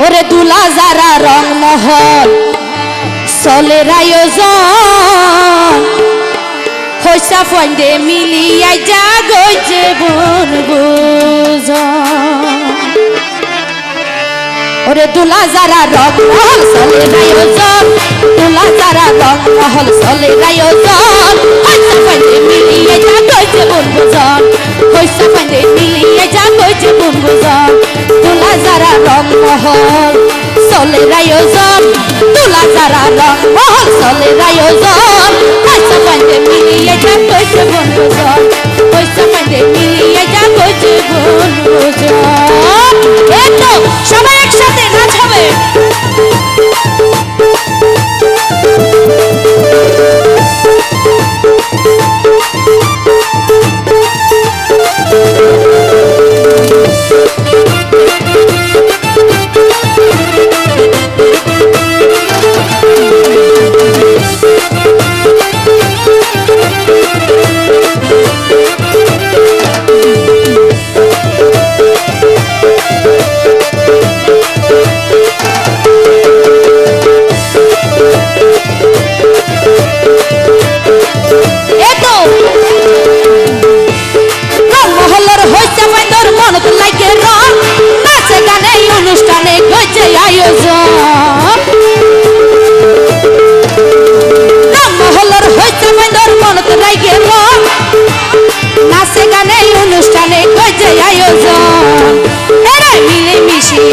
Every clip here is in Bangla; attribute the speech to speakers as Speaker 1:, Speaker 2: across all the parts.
Speaker 1: ওরে দুলা যারা রং মহল চলে আয়োজন হইসা ফন্দে মিলিয়াই যা গইছে বন ওরে দুলা যারা রং মহল চলে আয়োজন দুলা যারা রং মহল চলে আয়োজন হইসা ফন্দে মিলিয়াই যা গইছে বন বুজন হইসা ফন্দে মিলিয়াই যা গইছে বন দুলা যারা রং মহল চলে আয়োজন, তোলা যারা রং মহল চলে আয়োজন। পয়সা পাইতে মিলিয়ে যা কইছে বন্ধুজন পয়সা পাইতে মিলিয়ে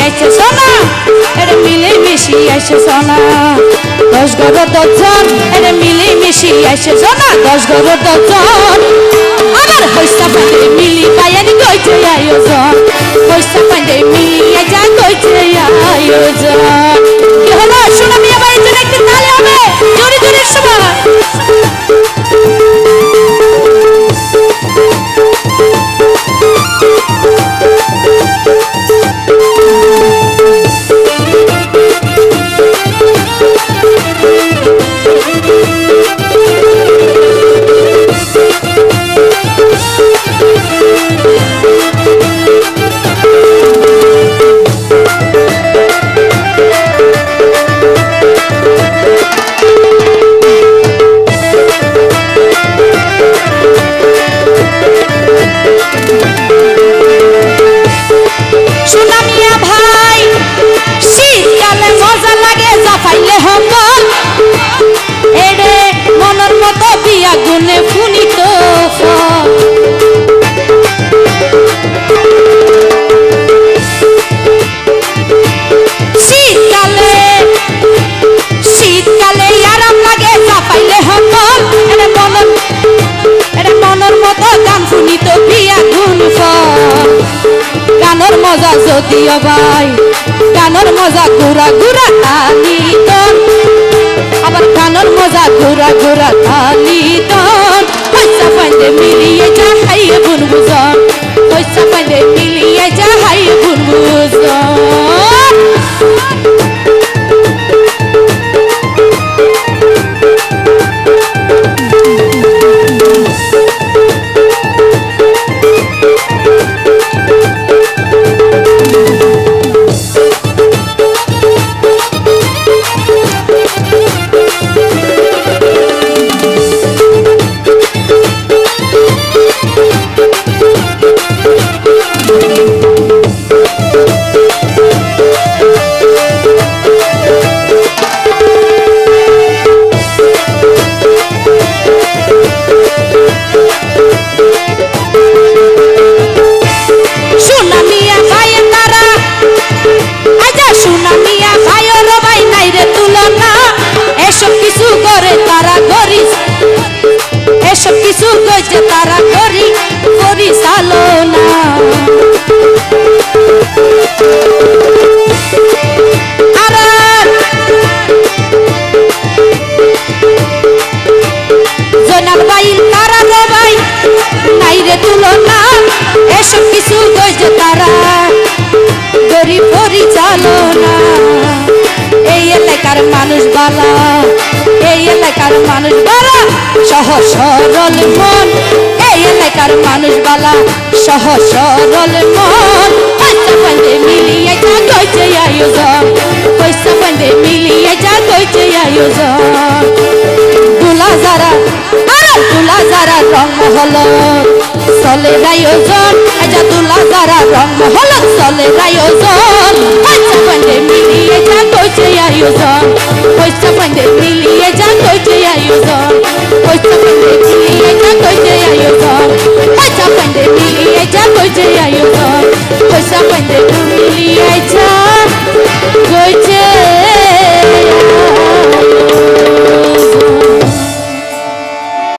Speaker 1: মিশি সোনা? এরে মিলে মিশি আইছে সোনা। দশ গরো দজন এরে মিলে মিশি আইছে সোনা। দশ গরো দজন আমার পয়সা পাইলে মিলি পায়ের গইছে আয়োজন পয়সা পাইলে মিলিয়ে যা গইছে আয়োজন যদিও ভাই গানের মজা ঘুরা ঘুরা তালি তন আবার কানর মজা ঘুরা ঘুরা তালি তন পয়সা পাইতে মিলিয়ে যা তারা করি করি চালনা তারা রে ভাই, নাই রে তুলনা, এসব কিছু কইছে তারা? গরিব পরিচালনা। এই মানুষ বালা এই এলাকার মানুষ বালা সহজ সরল মন। এই এলাকার মানুষ বালা সহজ সরল মন। পয়সা পাইলে মিলিয়ে যা গইছে আয়োজন। আয়োজন। দুলা যারা আরে দুলা যারা রং হলো চলে আয়োজন আজা দুলা যারা রং হলো চলে আয়োজন। পয়সা পান্ডে মিলিয়ে যা কইছে আয়োজন। পয়সা পান্ডে মিলিয়ে